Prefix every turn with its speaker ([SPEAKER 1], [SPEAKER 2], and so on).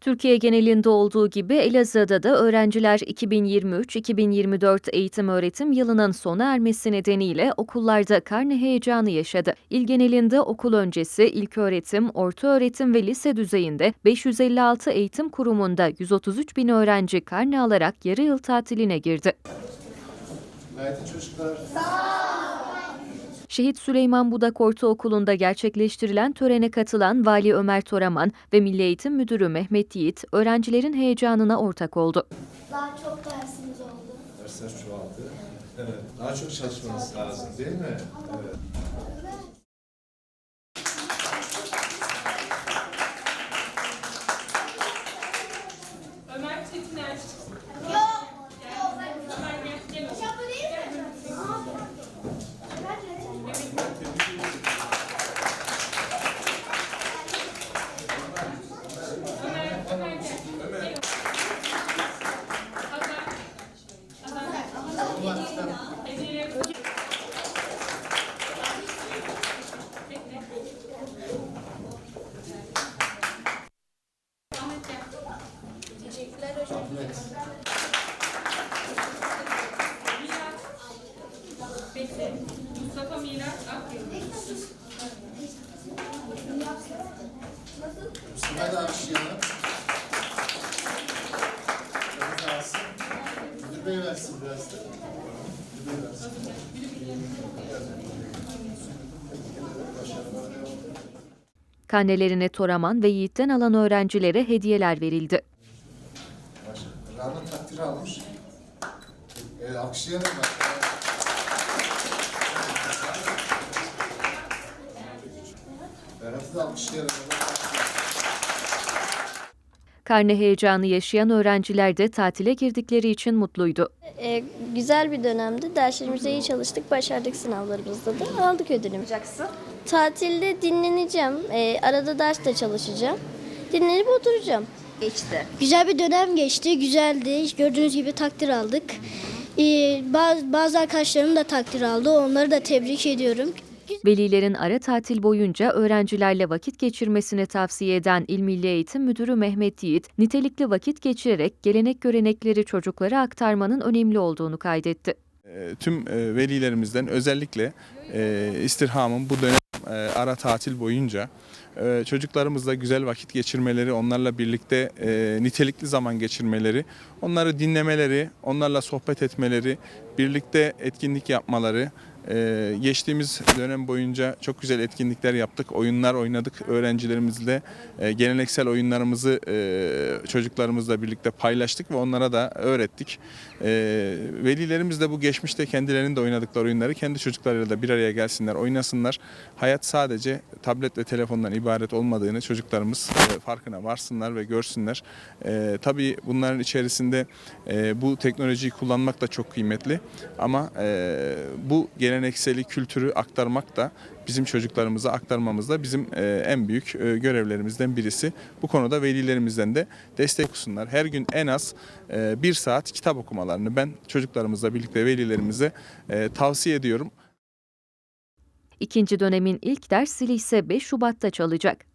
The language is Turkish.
[SPEAKER 1] Türkiye genelinde olduğu gibi Elazığ'da da öğrenciler 2023-2024 eğitim öğretim yılının sona ermesi nedeniyle okullarda karne heyecanı yaşadı. İl genelinde okul öncesi, ilköğretim, ortaöğretim ve lise düzeyinde 556 eğitim kurumunda 133 bin öğrenci karne alarak yarı yıl tatiline girdi.
[SPEAKER 2] Günaydın çocuklar.
[SPEAKER 1] Şehit Süleyman Budak Ortaokulu'nda gerçekleştirilen törene katılan Vali Ömer Toraman ve Milli Eğitim Müdürü Mehmet Yiğit, öğrencilerin heyecanına ortak oldu.
[SPEAKER 3] Daha çok dersimiz oldu.
[SPEAKER 2] Dersler çoğaldı. Evet. Daha çok çalışmanız lazım değil mi? Evet. Hadi alkışlayalım. Çok alsın. Müdür bey versin biraz da. Müdür bey versin.
[SPEAKER 1] Karnelerine Toraman ve Yiğit'ten alan öğrencilere hediyeler verildi.
[SPEAKER 2] Rana takdir almış. Evet, alkışlayalım bak. Berat'ı da alkışlayalım.
[SPEAKER 1] Karne heyecanı yaşayan öğrenciler de tatile girdikleri için mutluydu.
[SPEAKER 4] Ee, güzel bir dönemdi. Derslerimize iyi çalıştık. Başardık sınavlarımızda da. Aldık ödülümü. Tatilde dinleneceğim. Ee, arada ders de çalışacağım. Dinlenip oturacağım.
[SPEAKER 5] geçti.
[SPEAKER 6] Güzel bir dönem geçti, güzeldi. Gördüğünüz gibi takdir aldık. Ee, bazı, bazı arkadaşlarım da takdir aldı. Onları da tebrik ediyorum.
[SPEAKER 1] Velilerin ara tatil boyunca öğrencilerle vakit geçirmesini tavsiye eden İl Milli Eğitim Müdürü Mehmet Yiğit, nitelikli vakit geçirerek gelenek görenekleri çocuklara aktarmanın önemli olduğunu kaydetti.
[SPEAKER 7] E, tüm e, velilerimizden özellikle e, istirhamın bu dönem e, ara tatil boyunca çocuklarımızla güzel vakit geçirmeleri, onlarla birlikte nitelikli zaman geçirmeleri, onları dinlemeleri, onlarla sohbet etmeleri, birlikte etkinlik yapmaları, e, geçtiğimiz dönem boyunca çok güzel etkinlikler yaptık, oyunlar oynadık. Öğrencilerimizle e, geleneksel oyunlarımızı e, çocuklarımızla birlikte paylaştık ve onlara da öğrettik. E, velilerimiz de bu geçmişte kendilerinin de oynadıkları oyunları kendi çocuklarıyla da bir araya gelsinler, oynasınlar. Hayat sadece tablet ve telefondan ibaret olmadığını çocuklarımız farkına varsınlar ve görsünler. Tabii bunların içerisinde bu teknolojiyi kullanmak da çok kıymetli ama bu gelenekseli kültürü aktarmak da bizim çocuklarımıza aktarmamız da bizim e, en büyük e, görevlerimizden birisi. Bu konuda velilerimizden de destek olsunlar. Her gün en az e, bir saat kitap okumalarını ben çocuklarımızla birlikte velilerimize tavsiye ediyorum.
[SPEAKER 1] İkinci dönemin ilk ders zili ise 5 Şubat'ta çalacak.